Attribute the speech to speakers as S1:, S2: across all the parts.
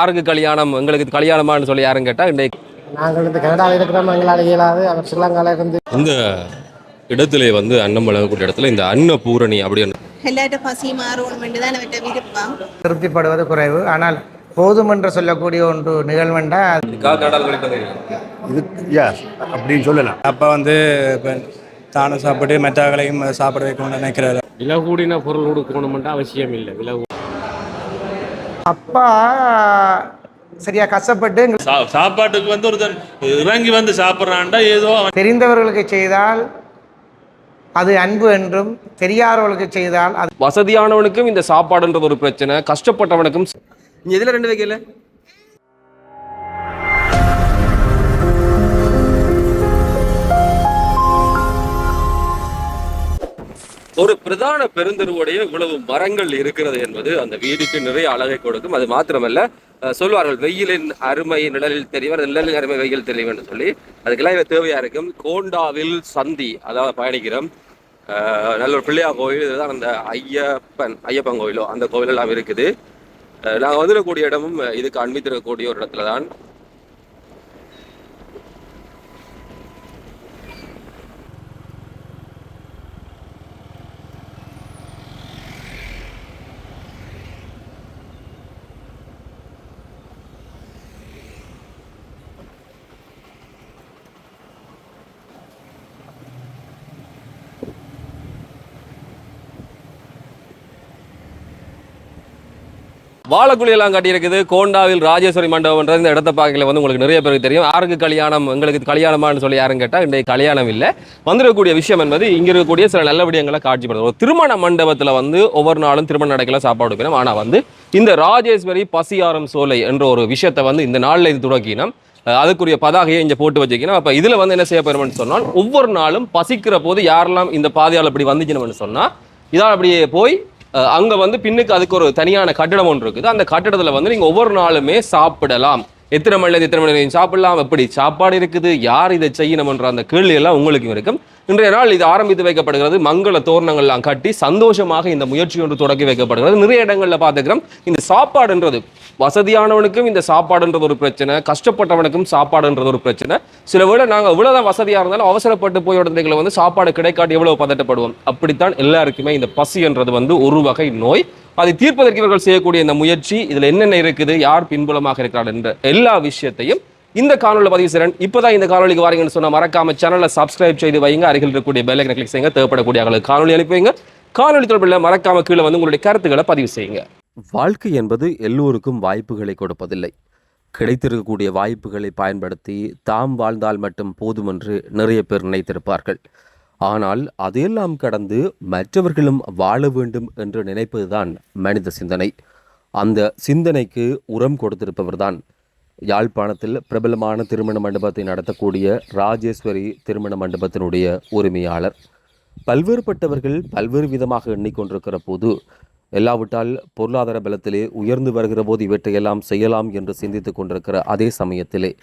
S1: யாருக்கு கல்யாணம்? எங்களுக்கு கல்யாணமான்னு சொல்லி யாரும் கேட்டா இன்றைக்கு
S2: நாங்கள் இந்த கனடாவில் இருக்கிறோம் எங்களால் இயலாது. அவர் ஸ்ரீலங்காவில் இருந்து.
S1: இந்த இடத்திலே வந்து அன்னம் வழங்கக்கூடிய இடத்துல இந்த அன்னபூரணி அப்படின்னு
S3: எல்லார்ட்ட பசி மாறும் தான் அவர்கிட்ட விருப்பம்.
S4: திருப்திப்படுவது குறைவு. ஆனால் போதும் என்று சொல்லக்கூடிய ஒன்று நிகழ்வெண்டா
S5: இது அப்படின்னு சொல்லலாம்.
S6: அப்போ வந்து இப்போ தானும் சாப்பிட்டு மெட்டாக்களையும் சாப்பிட வைக்கணும்னு நினைக்கிறாரு.
S7: விலை கூடின பொருள் கொடுக்கணுமென்ற அவசியம் இல்லை. விலை
S4: அப்பா சரியா கஷ்டப்பட்டு
S8: சாப்பாட்டுக்கு வந்து ஒருத்தன் இறங்கி வந்து சாப்பிட்றான்டா ஏதோ அவன்
S4: தெரிந்தவர்களுக்கு செய்தால் அது அன்பு என்றும் தெரியாதவர்களுக்கு செய்தால் அது
S1: வசதியானவனுக்கும் இந்த சாப்பாடுன்றது ஒரு பிரச்சனை கஷ்டப்பட்டவனுக்கும் இதுல ரெண்டு வைக்கல? ஒரு பிரதான பெருந்தருவோடைய இவ்வளவு மரங்கள் இருக்கிறது என்பது அந்த வீதிக்கு நிறைய அழகை கொடுக்கும். அது மாத்திரமல்ல சொல்வார்கள் வெயிலின் அருமை நிழலில் தெரியவர் நிழலின் அருமை வெயில் தெரியும் என்று சொல்லி அதுக்கெல்லாம் இது தேவையா இருக்கும். கோண்டாவில் சந்தி அதாவது பயணிக்கிறோம். நல்ல ஒரு பிள்ளையார் கோயில் இதுதான் அந்த ஐயப்பன் ஐயப்பன் கோயிலோ அந்த கோயில் எல்லாம் இருக்குது நாங்கள் வந்துடக்கூடிய இடமும் இதுக்கு அண்மித்திருக்கக்கூடிய ஒரு இடத்துல தான் வாழக்குழி எல்லாம் கட்டியிருக்குது. கோண்டாவில் ராஜேஸ்வரி மண்டபம்ன்றது இந்த இடத்த பார்க்கல வந்து உங்களுக்கு நிறைய பேருக்கு தெரியும். யாருக்கு கல்யாணம் எங்களுக்கு கல்யாணமான்னு சொல்லி யாரும் கேட்டால் இன்றைக்கு கல்யாணம் இல்லை. வந்திருக்கக்கூடிய விஷயம் என்பது இங்கே இருக்கக்கூடிய சில நல்ல விடயங்களை காட்சிப்படுது. ஒரு திருமண மண்டபத்தில் வந்து ஒவ்வொரு நாளும் திருமண நடக்கல சாப்பாடு வைக்கணும். ஆனால் வந்து இந்த ராஜேஸ்வரி பசியாரம் சோலை என்ற ஒரு விஷயத்தை வந்து இந்த நாளில் இது தொடக்கினோம். அதுக்குரிய பதாகையை இங்கே போட்டு வச்சுக்கணும் அப்போ இதில் வந்து என்ன செய்ய போகிறோம்னு சொன்னால் ஒவ்வொரு நாளும் பசிக்கிற போது யாரெல்லாம் இந்த பாதையால் இப்படி வந்துச்சுன்னு சொன்னால் இதால் அப்படியே போய் அங்கே வந்து பின்னுக்கு அதுக்கு ஒரு தனியான கட்டடம் ஒன்று இருக்குது. அந்த கட்டடத்தில் வந்து நீங்கள் ஒவ்வொரு நாளுமே சாப்பிடலாம். எத்தனை மணில எத்தனை மணி வரைக்கும் சாப்பிடலாம்? எப்படி சாப்பாடு இருக்குது? யார் இதை செய்யணும்ன்ற அந்த கேள்வியெல்லாம் உங்களுக்கும் இருக்கும். இன்றைய நாள் இது ஆரம்பித்து வைக்கப்படுகிறது. மங்கள தோரணங்கள்லாம் கட்டி சந்தோஷமாக இந்த முயற்சி ஒன்று தொடக்கி வைக்கப்படுகிறது. நிறைய இடங்களில் பார்த்துக்கிறோம். இந்த சாப்பாடுன்றது வசதியானவனுக்கும் இந்த சாப்பாடுன்றது ஒரு பிரச்சனை கஷ்டப்பட்டவனுக்கும் சாப்பாடுன்றது ஒரு பிரச்சனை. சில வேளை நாங்கள் இவ்வளோதான் வசதியாக இருந்தாலும் அவசரப்பட்டு போய் இடத்துல வந்து சாப்பாடு கிடைக்காட்டி எவ்வளோ பதட்டப்படுவோம்? அப்படித்தான் எல்லாருக்குமே இந்த பசின்றது வந்து ஒரு வகை நோய். அதை தீர்ப்பதற்கு இவர்கள் செய்யக்கூடிய இந்த முயற்சி இதில் என்னென்ன இருக்குது யார் பின்புலமாக இருக்கிறார் என்ற எல்லா விஷயத்தையும் இந்த காணொலியில் பதிவு செய்கிறேன் இப்போதான் இந்த காணொலிக்கு வாரீங்கன்னு சொன்னால் மறக்காம சேனலை சப்ஸ்கிரைப் செய்து வைங்க. அருகில் இருக்கக்கூடிய பெல் கிளிக் செய்யுங்க. தேவைப்படக்கூடிய அவங்களுக்கு காணொலி அனுப்பி வைங்க. காணொலி தொடர்பில் மறக்காம கீழே வந்து உங்களுடைய கருத்துக்களை பதிவு செய்யுங்க. வாழ்க்கை என்பது எல்லோருக்கும் வாய்ப்புகளை கொடுப்பதில்லை. கிடைத்திருக்கக்கூடிய வாய்ப்புகளை பயன்படுத்தி தாம் வாழ்ந்தால் மட்டும் போதுமென்று நிறைய பேர் நினைத்திருப்பார்கள். ஆனால் அதையெல்லாம் கடந்து மற்றவர்களும் வாழ வேண்டும் என்று நினைப்பதுதான் மனித சிந்தனை. அந்த சிந்தனைக்கு உரம் கொடுத்திருப்பவர்தான். யாழ்ப்பாணத்தில் பிரபலமான திருமண மண்டபத்தை நடத்தக்கூடிய ராஜேஸ்வரி திருமண மண்டபத்தினுடைய உரிமையாளர். பல்வேறுபட்டவர்கள் பல்வேறு விதமாக எண்ணிக்கொண்டிருக்கிற போது எல்லாவிட்டால் பொருளாதார பலத்திலே உயர்ந்து வருகிற போது இவற்றையெல்லாம் செய்யலாம் என்று சிந்தித்துக் கொண்டிருக்கிற அதே சமயத்திலே.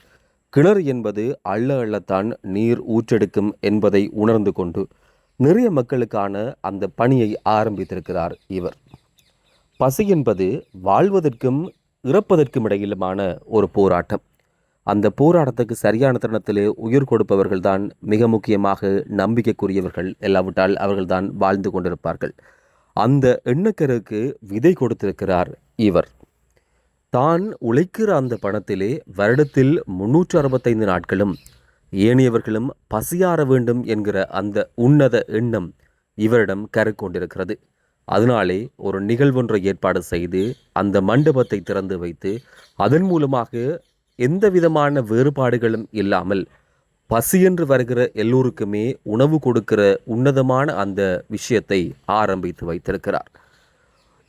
S1: கிணறு என்பது அள்ள அள்ளத்தான் நீர் ஊற்றெடுக்கும் என்பதை உணர்ந்து கொண்டு நிறைய மக்களுக்கான அந்த பணியை ஆரம்பித்திருக்கிறார் இவர். பசி என்பது வாழ்வதற்கும் இறப்பதற்கும் இடையிலுமான ஒரு போராட்டம். அந்த போராட்டத்துக்கு சரியான தருணத்திலே உயிர் கொடுப்பவர்கள்தான் மிக முக்கியமாக நம்பிக்கைக்குரியவர்கள். எல்லாவிட்டால் அவர்கள்தான் வாழ்ந்து கொண்டிருப்பார்கள். அந்த எண்ணக்கருக்கு விதை கொடுத்திருக்கிறார் இவர். தான் உழைக்கிற அந்த பணத்திலே வருடத்தில் முன்னூற்று அறுபத்தைந்து நாட்களும் ஏனையவர்களும் பசியாற வேண்டும் என்கிற அந்த உன்னத எண்ணம் இவரிடம் கரு கொண்டிருக்கிறது. அதனாலே ஒரு நிகழ்வொன்றை ஏற்பாடு செய்து அந்த மண்டபத்தை திறந்து வைத்து அதன் மூலமாக எந்த விதமான வேறுபாடுகளும் இல்லாமல் பசியென்று வருகிற எல்லோருக்குமே உணவு கொடுக்கிற உன்னதமான அந்த விஷயத்தை ஆரம்பித்து வைத்திருக்கிறார்.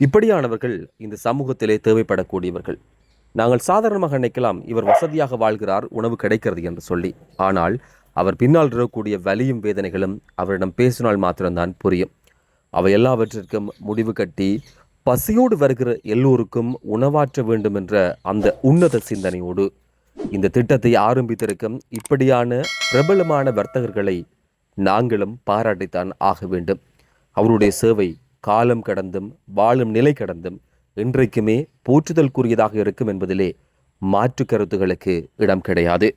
S1: இப்படியானவர்கள் இந்த சமூகத்திலே தேவைப்படக்கூடியவர்கள். நாங்கள் சாதாரணமாக நினைக்கலாம் இவர் வசதியாக வாழ்கிறார் உணவு கிடைக்கிறது என்று சொல்லி. ஆனால் அவர் பின்னால் இருக்கக்கூடிய வலியும் வேதனைகளும் அவரிடம் பேசினால் மாத்திரம்தான் புரியும். அவை எல்லாவற்றிற்கும் முடிவு கட்டி பசியோடு வருகிற எல்லோருக்கும் உணவாற்ற வேண்டும் என்ற அந்த உன்னத சிந்தனையோடு இந்த திட்டத்தை ஆரம்பித்திருக்கும் இப்படியான பிரபலமான வர்த்தகர்களை நாங்களும் பாராட்டித்தான் ஆக வேண்டும். அவருடைய சேவை காலம் கடந்தும் வாழும் நிலை கடந்தும் இன்றைக்குமே போற்றுதல்குரியதாக இருக்கும் என்பதிலே மாற்று கருத்துகளுக்கு இடம் கிடையாது.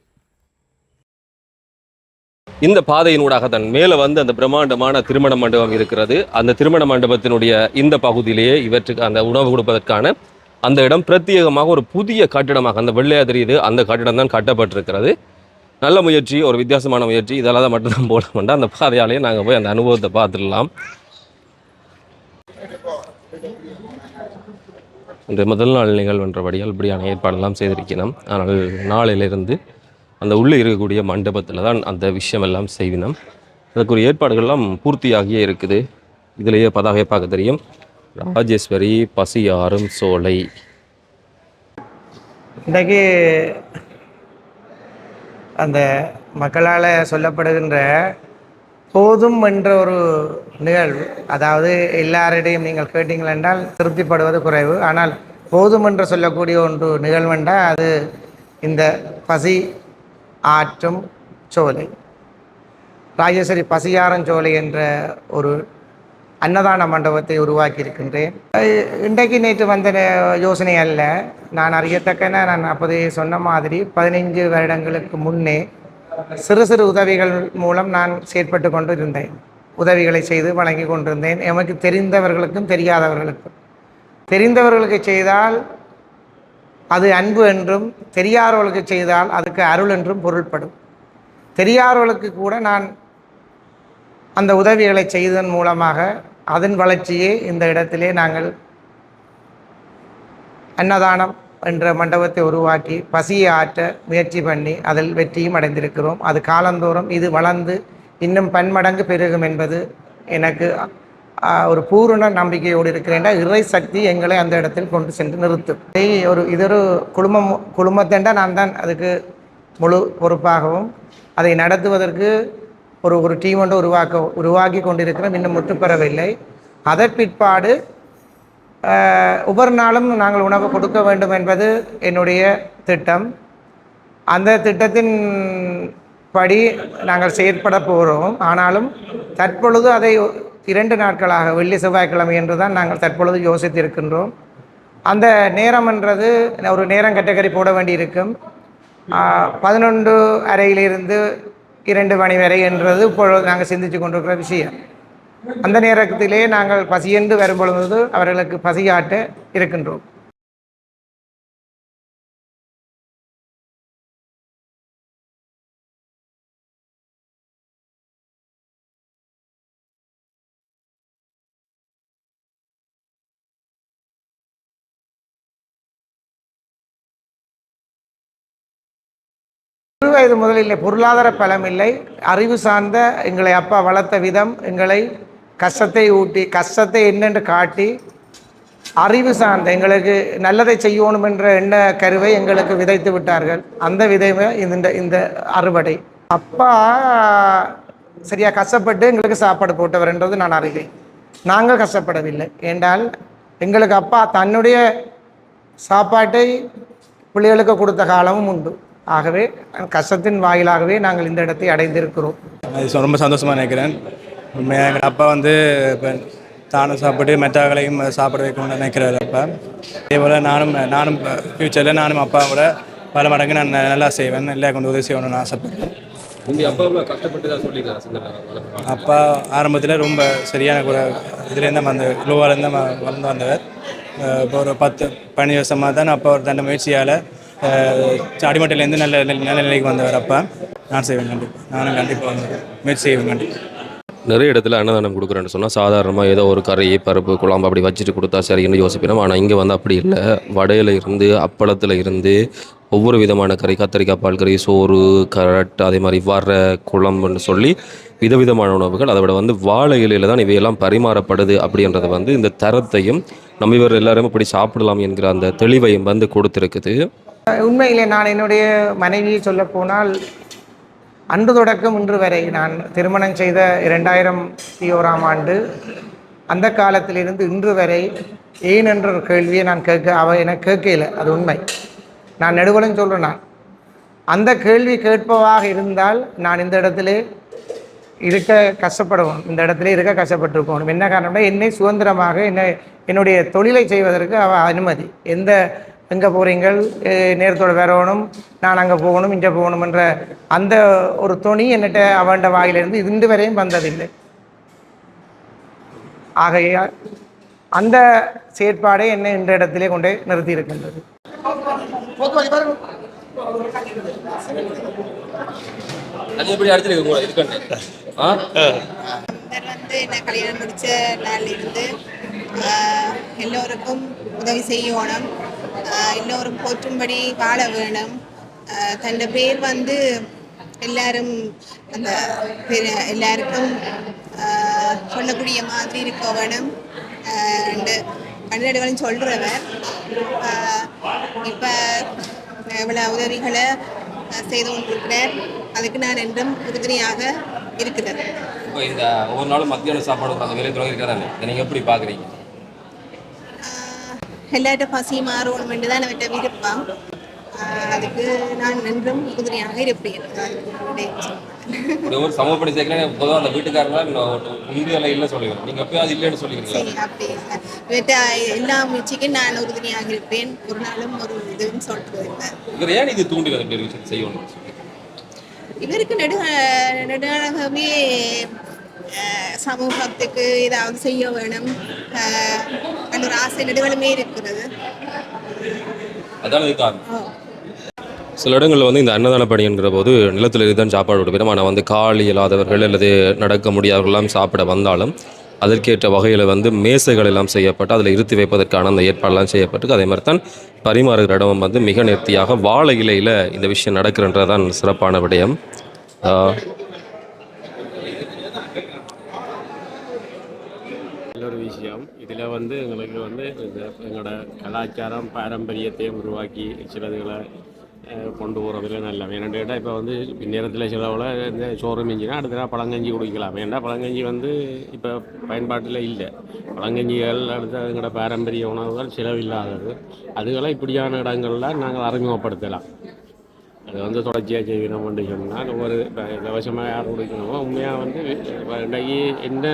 S1: இந்த பாதையினூடாக தன் மேலே வந்து அந்த பிரம்மாண்டமான திருமண மண்டபம் இருக்கிறது. அந்த திருமண மண்டபத்தினுடைய இந்த பகுதியிலேயே இவற்றுக்கு அந்த உணவு கொடுப்பதற்கான அந்த இடம் பிரத்யேகமாக ஒரு புதிய கட்டிடமாக அந்த வெள்ளையாக தெரியுது அந்த கட்டிடம் தான் கட்டப்பட்டிருக்கிறது. நல்ல முயற்சி ஒரு வித்தியாசமான முயற்சி. இதெல்லாம் தான் மட்டும்தான் போட வேண்டாம் அந்த பாதையாலேயே நாங்கள் போய் அந்த அனுபவத்தை பார்த்துடலாம். இந்த முதல் நாள் நிகழ்வென்றபடியால் இப்படியான ஏற்பாடெல்லாம் செய்திருக்கிறோம். ஆனால் நாளிலிருந்து அந்த உள்ளே இருக்கக்கூடிய மண்டபத்தில் தான் அந்த விஷயம் எல்லாம் செய்வினோம். அதற்குரிய ஏற்பாடுகள்லாம் பூர்த்தியாகியே இருக்குது. இதிலேயே பதாகை பார்க்க தெரியும். ராஜேஸ்வரி பசியாறும் சோலை.
S4: இன்றைக்கு அந்த மக்களால் சொல்லப்படுகின்ற போதும் என்ற ஒரு நிகழ்வு அதாவது எல்லாரிடையும் நீங்கள் கேட்டீங்கள் என்றால் திருப்திப்படுவது குறைவு. ஆனால் போதும் என்று சொல்லக்கூடிய ஒன்று நிகழ்வென்றால் அது இந்த பசி ஆற்றும் சோலை. ராஜேஸ்வரி பசியாரஞ்சோலை என்ற ஒரு அன்னதான மண்டபத்தை உருவாக்கி இருக்கின்றேன் இன்றைக்கு நேற்று வந்த யோசனை அல்ல. நான் அறியத்தக்கன நான் அப்போதே சொன்ன மாதிரி பதினைஞ்சு வருடங்களுக்கு முன்னே சிறு சிறு உதவிகள் மூலம் நான் செயற்பட்டு கொண்டு இருந்தேன் உதவிகளை செய்து வழங்கி கொண்டிருந்தேன். எமக்கு தெரிந்தவர்களுக்கும் தெரியாதவர்களுக்கும். தெரிந்தவர்களுக்கு செய்தால் அது அன்பு என்றும் தெரியாதவர்களுக்கு செய்தால் அதுக்கு அருள் என்றும் பொருள்படும். தெரியாதவர்களுக்கு கூட நான் அந்த உதவிகளை செய்ததன் மூலமாக அதன் வளர்ச்சியே இந்த இடத்திலே நாங்கள் அன்னதானம் என்ற மண்டபத்தை உருவாக்கி பசியை ஆற்ற முயற்சி பண்ணி அதில் வெற்றியும் அடைந்திருக்கிறோம். அது காலந்தோறும் இது வளர்ந்து இன்னும் பன்மடங்கு பெருகும் என்பது எனக்கு ஒரு பூரண நம்பிக்கையோடு இருக்கிறேன். இறை சக்தி எங்களை அந்த இடத்தில் கொண்டு சென்று நிறுத்தும். ஒரு இதொரு குழுமம் குழுமத்தேண்டா நான் தான் அதுக்கு முழு பொறுப்பாகவும் அதை நடத்துவதற்கு ஒரு ஒரு டீம் ஒன்று உருவாக்க உருவாக்கி கொண்டிருக்கிறோம் இன்னும் முற்றுப்பெறவில்லை. அதன் பிற்பாடு ஒவ்வொரு நாளும் நாங்கள் உணவு கொடுக்க வேண்டும் என்பது என்னுடைய திட்டம். அந்த திட்டத்தின் படி நாங்கள் செயற்பட போகிறோம் ஆனாலும் தற்பொழுது அதை இரண்டு நாட்களாக வெள்ளி செவ்வாய்க்கிழமை என்று தான் நாங்கள் தற்பொழுது யோசித்திருக்கின்றோம். அந்த நேரம் என்றது ஒரு நேரம் கட்டக்கறி போட வேண்டியிருக்கும். பதினொன்று அறையிலிருந்து இரண்டு மணி வரை என்றது இப்பொழுது நாங்கள் சிந்தித்து கொண்டிருக்கிற விஷயம். அந்த நேரத்திலே நாங்கள் பசியென்று வரும்பொழுது அவர்களுக்கு பசியாட்ட இருக்கின்றோம். வயது முதலில் பொருளாதார பலம் இல்லை அறிவு சார்ந்த எங்களை அப்பா வளர்த்த விதம் எங்களை கஷ்டத்தை ஊட்டி கஷ்டத்தை என்னென்று காட்டி அறிவு சார்ந்த எங்களுக்கு நல்லதை செய்யணும் என்ற எண்ண கருவை எங்களுக்கு விதைத்து விட்டார்கள். அந்த விதைவை இந்த இந்த அறுவடை. அப்பா சரியா கஷ்டப்பட்டு எங்களுக்கு சாப்பாடு போட்டவர் என்றது நான் அறிவேன். நாங்கள் கஷ்டப்படவில்லை. என்றால் எங்களுக்கு அப்பா தன்னுடைய சாப்பாட்டை பிள்ளைகளுக்கு கொடுத்த காலமும் உண்டு. ஆகவே கஷ்டத்தின் வாயிலாகவே நாங்கள் இந்த இடத்தை அடைந்திருக்கிறோம்.
S6: ரொம்ப சந்தோஷமாக நினைக்கிறேன். உண்மையாக எங்கள் அப்பா வந்து இப்போ தானும் சாப்பிட்டு மெட்டாக்களையும் சாப்பிட வைக்கணும்னு நினைக்கிறாரு அப்பா. அதே போல் நானும் நானும் ஃப்யூச்சரில் நானும் அப்பாவோட பல மடங்கு நான் நல்லா செய்வேன். இல்லை கொண்டு உதவி செய்யணும்னு ஆசைப்படுறேன்.
S1: அப்பா
S6: ஆரம்பத்தில் ரொம்ப சரியான ஒரு இதுலேருந்து வந்த லோவாலேருந்து வளர்ந்து வந்தவர். இப்போ ஒரு பத்து பன்னெண்டு வருஷமாக தான் அப்பா ஒரு தன்னை முயற்சியால் அடிமட்டிலேருந்து நல்ல நல்ல நிலைக்கு வந்தவர் அப்போ நான் செய்வேன் கண்டிப்பாக நானும் கண்டிப்பாக முயற்சி செய்வேன் கண்டிப்பாக
S1: நிறைய இடத்துல அன்னதானம் கொடுக்குறேன்னு சொன்னால் சாதாரணமாக ஏதோ ஒரு கறி பருப்பு குழம்பு அப்படி வச்சுட்டு கொடுத்தா சரின்னு யோசிப்பினோம் ஆனால் இங்கே வந்து அப்படி இல்லை. வடையில இருந்து அப்பளத்தில் இருந்து ஒவ்வொரு விதமான கறி கத்திரிக்காய் பால் கறி சோறு கரட் அதே மாதிரி வர குழம்புன்னு சொல்லி விதவிதமான உணவுகள் அதை விட வந்து வாழை இலையில தான் இவையெல்லாம் பரிமாறப்படுது அப்படின்றது வந்து இந்த தரத்தையும் நம்ம இவர் எல்லாரும் இப்படி சாப்பிடலாம் என்கிற அந்த தெளிவையும் வந்து கொடுத்துருக்குது.
S4: உண்மையிலே நான் என்னுடைய மனைவியை சொல்ல போனால் அன்று தொடக்கம் இன்று வரை நான் திருமணம் செய்த இரண்டாயிரத்தி ஓராம் ஆண்டு அந்த காலத்திலிருந்து இன்று வரை ஏன் என்ற ஒரு கேள்வியை நான் கேட்க அவ என கேட்கல அது உண்மை. நான் நெடுவலும் சொல்கிறேன் நான். அந்த கேள்வி கேட்பவாக இருந்தால் நான் இந்த இடத்துல இருக்க கஷ்டப்படுவோம் இந்த இடத்துல இருக்க கஷ்டப்பட்டிருக்கணும் என்ன காரணம்னா என்னை சுதந்திரமாக என்னை என்னுடைய தொழிலை செய்வதற்கு அவ அனுமதி. எந்த எங்கே போகிறீங்கள் நேரத்தோட வரணும் நான் அங்கே போகணும் இங்கே போகணுமென்ற அந்த ஒரு துணி என்னட்ட அவன்ட வாயிலிருந்து இன்று வரையும் வந்ததில்லை. ஆகையால் அந்த செயற்பாடே என்னை இந்த இடத்திலே கொண்டு நிறுத்தி இருக்கின்றது
S1: அது எப்படி அடிச்சிருக்க கூட இதுக்கண்டு ஆ?
S3: இவர் வந்து என்ன கல்யாணம் முடிச்ச நாள்ல இருந்து எல்லோருக்கும் உதவி செய்யணும் எல்லோரும் போற்றும்படி வாழ வேணும். தன்னோட பேர் வந்து எல்லாரும் அந்த எல்லாருக்கும் சொல்லக்கூடிய மாதிரி இருக்க வேணும். ஆஹ், ரெண்டு பன்னெண்டுகளும் சொல்றவர். இப்போ இவ்வளோ உதவிகளை செய்து கொண்டிருக்கிறார். அதுக்கு நான் என்றும் உறுதுணையாக இருக்கிறேன்.
S1: இப்போ இந்த ஒவ்வொரு நாளும் மத்தியான சாப்பாடு அந்த விலை துறை இருக்கிறாங்க நீங்கள் எப்படி பார்க்குறீங்க?
S3: பசி மாறணும் என்று தான் அவர்கிட்ட விருப்பம் ஆஹ் அதுக்கு நான் என்றும் உறுதுணையாக இருப்பேன்.
S1: ஒரு சமூக பணி சேர்க்கணும் பொதுவாக அந்த வீட்டுக்காரங்க இந்தியாவில் இல்லை சொல்லிடுவோம் நீங்கள் எப்பயும் அது இல்லைன்னு சொல்லிக்கிறீங்களா
S3: சரி அப்படி எல்லா முயற்சிக்கும் நான் உறுதுணையாக இருப்பேன். ஒரு நாளும் ஒரு இதுவும் சொல்றது இல்லை.
S1: இவர் ஏன் இது தூண்டி வந்து இப்படி ஒரு விஷயம் செய்யணும்
S3: இவருக்கு நெடு ஆஹ், சமூகத்துக்கு ஏதாவது செய்ய வேணும். அந்த ஒரு ஆசை நெடுகளுமே இருக்கிறது.
S1: அதான் காரணம் சில இடங்களில் வந்து இந்த அன்னதான பணி என்கிற போது நிலத்தில் இதுதான் சாப்பாடு கொடுப்போம் ஆனால் வந்து கால் இயலாதவர்கள் அல்லது நடக்க முடியாதவர்கள்லாம் சாப்பிட வந்தாலும் அதற்கேற்ற வகையில் வந்து மேசைகள் எல்லாம் செய்யப்பட்டு அதில் இருத்தி வைப்பதற்கான அந்த ஏற்பாடெல்லாம் செய்யப்பட்டு அதே மாதிரி தான் பரிமாறுகிற இடமும் வந்து மிக நேர்த்தியாக வாழை இலையில் இந்த விஷயம் நடக்கிறன்றதான் சிறப்பான விடயம் ஆஹ்
S7: நல்ல ஒரு விஷயம். இதில் வந்து எங்களுக்கு வந்து இந்த எங்களோட கலாச்சாரம் பாரம்பரியத்தையும் உருவாக்கி சிலதுகளை கொண்டு போகிறதுல நல்ல. வேணும் கேட்டால் இப்போ வந்து நேரத்தில் சிலவில் இந்த சோறு மிஞ்சினா அடுத்த நாள் பழங்கஞ்சி குடிக்கலாம். வேண்டாம் பழங்கஞ்சி வந்து இப்போ பயன்பாட்டில் இல்லை. பழங்கஞ்சிகள் அடுத்த எங்களோட பாரம்பரிய உணவுகள் செலவில்லாதது. அதுகளை இப்படியான இடங்களில் நாங்கள் அறிமுகப்படுத்தலாம். அது வந்து தொடர்ச்சியாக செய்யணும் அப்படின்னு சொன்னால் ஒரு இலவசமாக யார் கொடுக்கணுமோ உண்மையாக வந்து இப்ப இன்றைக்கு என்ன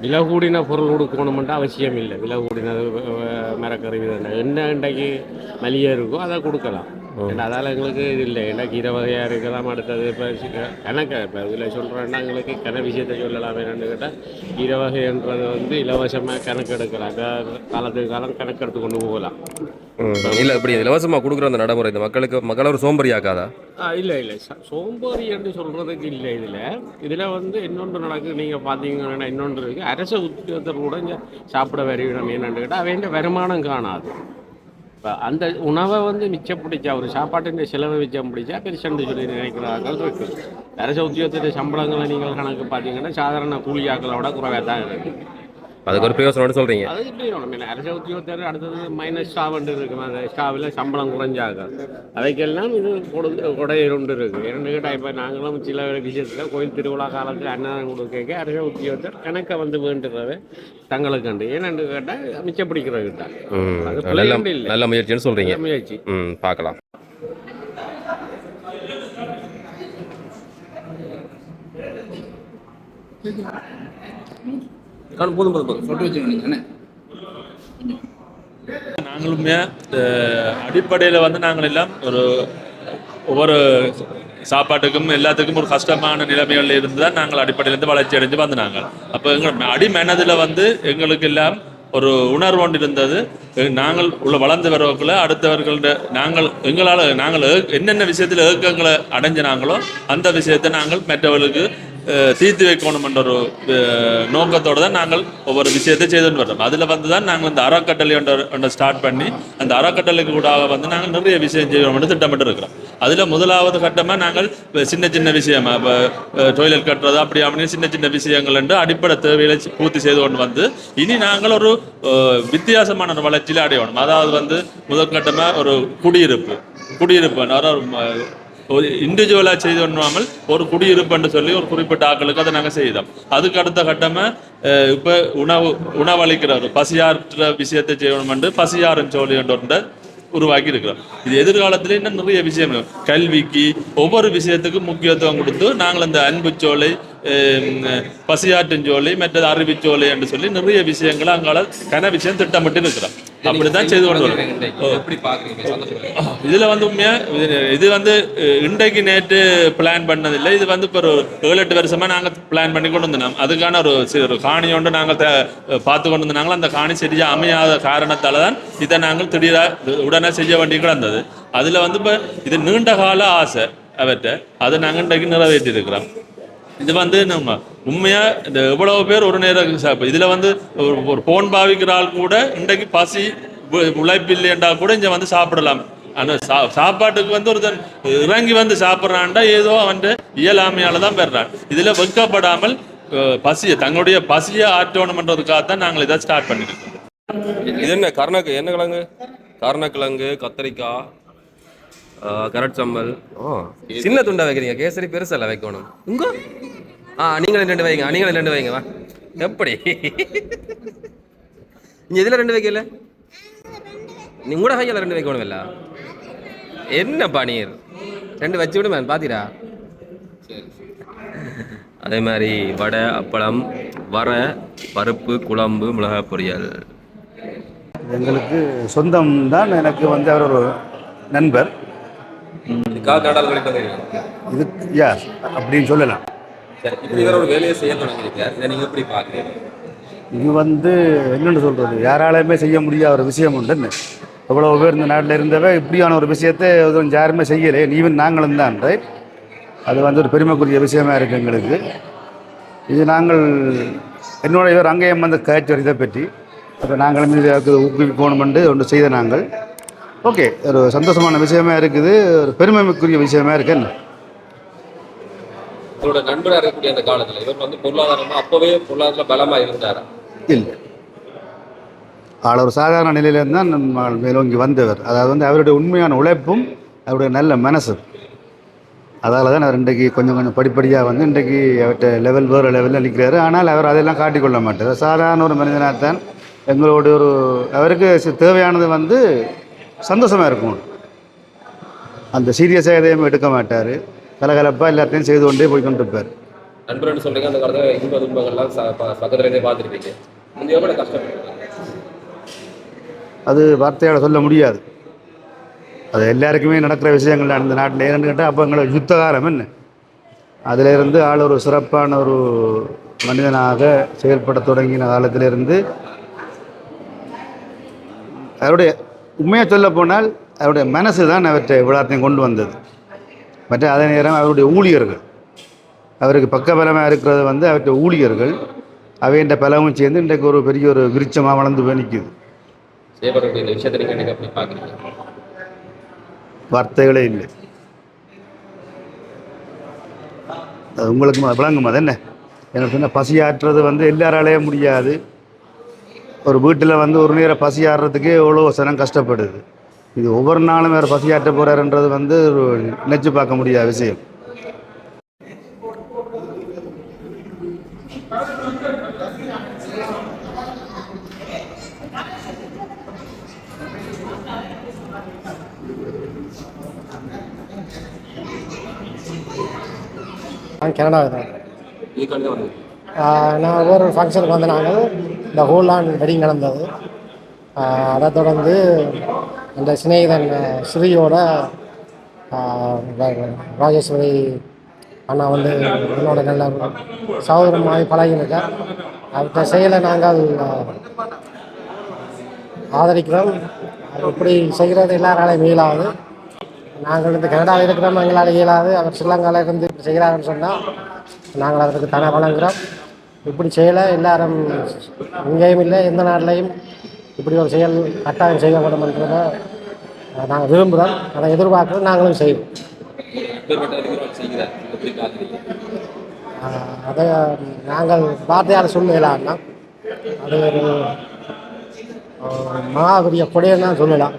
S7: விலை கூடின பொருள் கொடுக்கணுமென்ட்டு அவசியம் இல்லை. விலை கூடினது அஹ், மரக்கறி என்ன இன்றைக்கு மலியாக இருக்கோ அதை கொடுக்கலாம். ஏன்னா அதால் எங்களுக்கு இது இல்லை. ஏன்னா கீரை வகையாக இருக்கலாம் அடுத்தது இப்போ கணக்கு இப்போ இதில் சொல்கிறேன்னா எங்களுக்கு கன விஷயத்தை சொல்லலாம் என்னன்னு கேட்டால் கீரை வகைன்றது வந்து இலவசமாக கணக்கு எடுக்கலாம் காலத்துக்கு காலம் கணக்கு எடுத்து கொண்டு போகலாம்.
S1: இல்லை இப்படி இலவசமாக கொடுக்குற அந்த நடைமுறை இந்த மக்களுக்கு மக்களை ஒரு சோம்பறியாக்காதா
S7: இல்லை இல்லை. சோம்பேறி என்று சொல்கிறதுக்கு இல்லை இதில். இதில் வந்து இன்னொன்று நடக்குது. நீங்கள் பார்த்தீங்கன்னா இன்னொன்று இருக்குது அரச உத்தியோகத்தர் கூட இங்கே சாப்பிட வருகிறோம் என்னன்னு கேட்டால் அவன் வருமானம் காணாது. இப்போ அந்த உணவை வந்து மிச்சம் பிடிச்சா ஒரு சாப்பாட்டின் செலவை மிச்சம் பிடிச்சா பெருசண்டு சொல்லி நினைக்கிறார்கள் இருக்கு. அரச உத்தியோகத்தின் சம்பளங்களை நீங்கள் கணக்கு பார்த்தீங்கன்னா சாதாரண கூலியாக்களோட குறைவாக தான் இருக்குது
S1: அதுக்கு ஒரு பிரயோசனம்னு சொல்கிறீங்க
S7: அது என்ன அரச உத்தியோகத்தர் அடுத்தது மைனஸ் ஸ்டாஃப் இருக்கும் அந்த ஸ்டாஃபில் சம்பளம் குறைஞ்சாக அதைக்கெல்லாம் இது கொடுத்து கொடையுண்டு இருக்குது இரண்டு கேட்டால் இப்போ நாங்களும் சில விஷயத்தில் கோயில் திருவிழா காலத்தில் அன்னதானம் கொடுக்க அரச உத்தியோகத்தர் கணக்கை வந்து வேண்டுறது தங்களுக்கு கண்டு. ஏன்னு கேட்டால் மிச்சம் பிடிக்கிறது கிட்ட அது
S1: நல்ல முயற்சின்னு சொல்கிறீங்க
S7: முயற்சி.
S1: ம் பார்க்கலாம். போதும் போதும் போதும்.
S8: நாங்களுமே அடிப்படையில் வந்து நாங்கள் எல்லாம் ஒரு ஒவ்வொரு சாப்பாட்டுக்கும் எல்லாத்துக்கும் ஒரு கஷ்டமான நிலைமைகள் இருந்து தான் நாங்கள் அடிப்படையிலேருந்து வளர்ச்சி அடைஞ்சு வந்து நாங்கள் அப்போ எங்கள் அடிமனதில் வந்து எங்களுக்கு எல்லாம் ஒரு உணர்வு ஒன்று இருந்தது. நாங்கள் உள்ள வளர்ந்து வரவக்குள்ள அடுத்தவர்கள்ட நாங்கள் எங்களால் நாங்கள் என்னென்ன விஷயத்தில் ஏக்கங்களை அடைஞ்சினாங்களோ அந்த விஷயத்தை நாங்கள் மற்றவர்களுக்கு தீர்த்து வைக்கணும் என்ற ஒரு நோக்கத்தோடு தான் நாங்கள் ஒவ்வொரு விஷயத்தை செய்துட்டு வரோம் அதில் வந்து தான் நாங்கள் இந்த அறக்கட்டளை ஒன்றை ஸ்டார்ட் பண்ணி அந்த அறக்கட்டளைக்கு கூட வந்து நாங்கள் நிறைய விஷயம் செய்வோம்னு திட்டமிட்டு இருக்கிறோம். அதில் முதலாவது கட்டமாக நாங்கள் சின்ன சின்ன விஷயமா இப்போ டொய்லெட் கட்டுறது அப்படி அப்படின்னு சின்ன சின்ன விஷயங்கள் என்று அடிப்படை தேவைகளை பூர்த்தி செய்து கொண்டு வந்து இனி நாங்கள் ஒரு வித்தியாசமான ஒரு வளர்ச்சியில் அடையணும். அதாவது வந்து முதற்கட்டமாக ஒரு குடியிருப்பு. குடியிருப்பு ஒரு இண்டிவிஜுவலாக செய்து பண்ணாமல் ஒரு குடியிருப்புன்னு சொல்லி ஒரு குறிப்பிட்ட ஆக்களுக்கு அதை நாங்கள் செய்தோம். அதுக்கு அடுத்த கட்டமாக இப்போ உணவு உணவளிக்கிறார். பசியாற்ற விஷயத்தை செய்யணும் என்று பசியாறும் சொல்லி ஒன்று உருவாக்கி இருக்கிறோம். இது எதிர்காலத்துல இன்னும் நிறைய விஷயம் கல்விக்கு ஒவ்வொரு விஷயத்துக்கும் முக்கியத்துவம் கொடுத்து நாங்கள் அந்த அன்புச்சோலை பசியாற்றும் சோலை மற்றது அறிவிச்சோலை என்று சொல்லி நிறைய விஷயங்களை அங்கால கன விஷயம் திட்டமிட்டு இருக்கிறோம். அப்படித்தான் செய்து கொண்டு வரோம் இதுல வந்து உண்மையா இது வந்து இன்றைக்கு நேற்று பிளான் பண்ணதில்லை. இது வந்து இப்போ ஒரு ஏழு எட்டு வருஷமா நாங்க பிளான் பண்ணி கொண்டு வந்தோம் அதுக்கான ஒரு ஒரு காணி ஒன்று நாங்கள் பார்த்து கொண்டு வந்தாங்களோ அந்த காணி சரியா அமையாத காரணத்தால தான் இதை நாங்கள் திடீரா உடனே செய்ய வேண்டி கிடந்தது. அதுல வந்து இப்போ இது நீண்ட கால ஆசை அவர்கிட்ட. அதை நாங்கள் இன்றைக்கு நிறைவேற்றி இருக்கிறோம் இது வந்து நம்ம உண்மையா இந்த எவ்வளவு பேர் ஒரு நேரம் சாப்பிடு இதுல வந்து ஒரு ஃபோன் போன் பாவிக்கிற ஆள் கூட இன்றைக்கு பசி உழைப்பு இல்லையண்டா கூட இங்க வந்து சாப்பிடலாம். ஆனா சா சாப்பாட்டுக்கு வந்து ஒருத்தன் இறங்கி வந்து சாப்பிட்றான்டா ஏதோ அவன் இயலாமையால தான் பெறான். இதுல வெக்கப்படாமல் பசியை தங்களுடைய பசியை ஆற்றணுமன்றதுக்காக தான் நாங்கள் இதை ஸ்டார்ட் பண்ணிருக்கோம்.
S1: இது என்ன கருணக்கு என்ன கிழங்கு கருணக்கிழங்கு கத்திரிக்காய் கரட் சம்பல் ஓ. சின்ன துண்டா வைக்கிறீங்க கேசரி பெருசல்ல வைக்கணும். உங்க? ஆ நீங்களும் ரெண்டு வைங்க நீங்களும் ரெண்டு வைங்க வா. எப்படி? இங்க இதுல ரெண்டு வைக்கல? நீ கூட கையில ரெண்டு வைக்கணும் இல்ல என்ன பனீர்? ரெண்டு வச்சு விடுமே பாத்தீரா? அதே மாதிரி வடை அப்பளம் வரை பருப்பு குழம்பு மிளகாய் பொரியல்.
S5: எங்களுக்கு சொந்தம் தான் எனக்கு வந்து அவர் ஒரு நண்பர். இது யா அப்படின்னு சொல்லலாம்.
S1: இதை
S5: இது வந்து என்னென்னு சொல்கிறது யாராலையுமே செய்ய முடியாத ஒரு விஷயம் உண்டுன்னு. எவ்வளோ பேர் இந்த நாட்டில் இருந்தவ இப்படியான ஒரு விஷயத்தை எதுவும் யாருமே செய்யலை. ஈவன் நாங்களும் தான். ரைட் அது வந்து ஒரு பெருமைக்குரிய விஷயமா இருக்குது எங்களுக்கு. இது நாங்கள் என்னோட இவர் அங்கேயும் வந்து காய்ச்சல் இதை பற்றி. அப்போ நாங்களும் இதுக்கு ஊக்குவிக்கணுமென்று ஒன்று செய்த நாங்கள். ஓகே ஒரு சந்தோஷமான விஷயமா இருக்குது ஒரு பெருமைக்குரிய விஷயமா இருக்கு என்ன?
S1: உங்களோட நண்பராக இருக்கக்கூடிய அந்த காலத்துல இவர் வந்து பொருளாதாரமா அப்பவே பொருளாதாரத்துல பலமா இருந்தாரா?
S5: இல்லை. ஆள் ஒரு சாதாரண நிலையிலேருந்து தான் மேலோங்கி வந்தவர். அதாவது வந்து அவருடைய உண்மையான உழைப்பும் அவருடைய நல்ல மனசு அதால் தான் அவர் இன்றைக்கு கொஞ்சம் கொஞ்சம் படிப்படியாக வந்து இன்றைக்கு அவர்கிட்ட லெவல் வேறு லெவலில் நிற்கிறாரு ஆனால் அவர் அதெல்லாம் காட்டிக்கொள்ள மாட்டார். சாதாரண ஒரு மனிதனாக தான் எங்களோட ஒரு அவருக்கு தேவையானது வந்து சந்தோஷமாக இருக்கும். அந்த சீரியஸாக எதையும் எடுக்க மாட்டார். கலகலப்பாக எல்லாத்தையும் செய்து கொண்டே போய்
S1: அந்த காலத்துல இன்ப துன்பங்கள்லாம் பார்த்துருப்பீங்க. எவ்வளவு கஷ்டப்படுறீங்க
S5: அது வார்த்தையால் சொல்ல முடியாது. அது எல்லாருக்குமே நடக்கிற விஷயங்கள் அந்த நாட்டில் ஏன்னு கேட்டால் அப்போ எங்களுக்கு யுத்த காலம் என்ன? அதிலிருந்து ஆள் ஒரு சிறப்பான ஒரு மனிதனாக செயல்பட தொடங்கின காலத்திலிருந்து அவருடைய உண்மையாக சொல்ல போனால் அவருடைய மனசு தான் அவற்றை விழாத்தையும் கொண்டு வந்தது. மற்ற அதே நேரம் அவருடைய ஊழியர்கள். அவருக்கு பக்கபலமாக இருக்கிறது வந்து அவருடைய ஊழியர்கள். அவைன்ற பலமும் சேர்ந்து இன்றைக்கு ஒரு பெரிய ஒரு விருட்சமாக வளர்ந்து போய் நிற்குது. வார்த்தைகளே இல்லை. அது உங்களுக்கு விளங்கும்? அது என்ன? எனக்கு சொன்ன பசியாற்றுறது வந்து எல்லாராலேயே முடியாது. ஒரு வீட்டில் வந்து ஒரு நேரம் பசியாடுறதுக்கே எவ்வளோ சனம் கஷ்டப்படுது. இது ஒவ்வொரு நாளும் வேறு பசியாற்ற போகிறாருன்றது வந்து ஒரு நினச்சி பார்க்க முடியாத விஷயம்.
S2: நான் கனடாவில் தான். நான் ஒவ்வொரு ஃபங்க்ஷனுக்கு வந்து நாங்கள் இந்த ஹோலான் வெட்டிங் நடந்தது. அதை தொடர்ந்து அந்த சிநேகிதன் ஸ்ரீயோட ராஜேஸ்வரி அண்ணா வந்து என்னோட நல்ல சகோதரமாக பழகினுக்கேன் அவர்கிட்ட செயலை நாங்கள் ஆதரிக்கிறோம். இப்படி செய்கிறது எல்லாராலையும் இயலாது. நாங்கள் இந்த கனடாவில் இருக்கிறோம் எங்களால் இயலாது. அவர் ஸ்ரீலங்காவில் இருந்து இப்படி செய்கிறாருன்னு சொன்னால் நாங்கள் அதற்கு தானே வழங்குகிறோம். இப்படி செய்யலை எல்லாரும் இங்கேயும் இல்லை எந்த நாட்டிலையும் இப்படி ஒரு செயல் கட்டாயம் செய்யப்படும்ன்றதை நாங்கள் விரும்புகிறோம். அதை எதிர்பார்க்குறோம் நாங்களும் செய்வோம். அதை நாங்கள் வார்த்தையால் சொல்லலாம்னா அது ஒரு மகாபெரிய கொடைன்னு தான் சொல்லலாம்.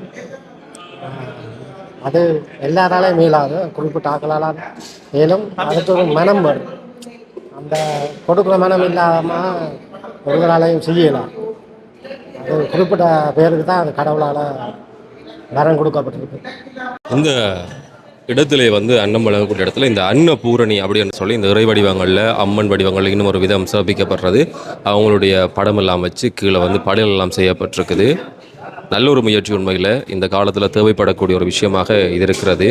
S2: அது எல்லாராலையும் மீளாது. குறிப்பிட்ட ஆக்களால் மேலும் அதுக்கு ஒரு மனம் வரும். அந்த கொடுக்குற மனம் இல்லாமல் ஒருவராலையும் செய்யலாம். அது குறிப்பிட்ட பேருக்கு தான் அது கடவுளால் வரம் கொடுக்கப்பட்டிருக்கு.
S1: இந்த இடத்திலே வந்து அன்னம் வழங்கக்கூடிய இடத்துல இந்த அன்னபூரணி அப்படின்னு சொல்லி இந்த இறை வடிவங்களில் அம்மன் வடிவங்கள் இன்னும் ஒரு விதம் சிறப்பிக்கப்படுறது. அவங்களுடைய படமெல்லாம் வச்சு கீழே வந்து படையல் எல்லாம் செய்யப்பட்டிருக்குது. நல்ல ஒரு முயற்சி உண்மையில் இந்த காலத்தில் தேவைப்படக்கூடிய ஒரு விஷயமாக இது இருக்கிறது.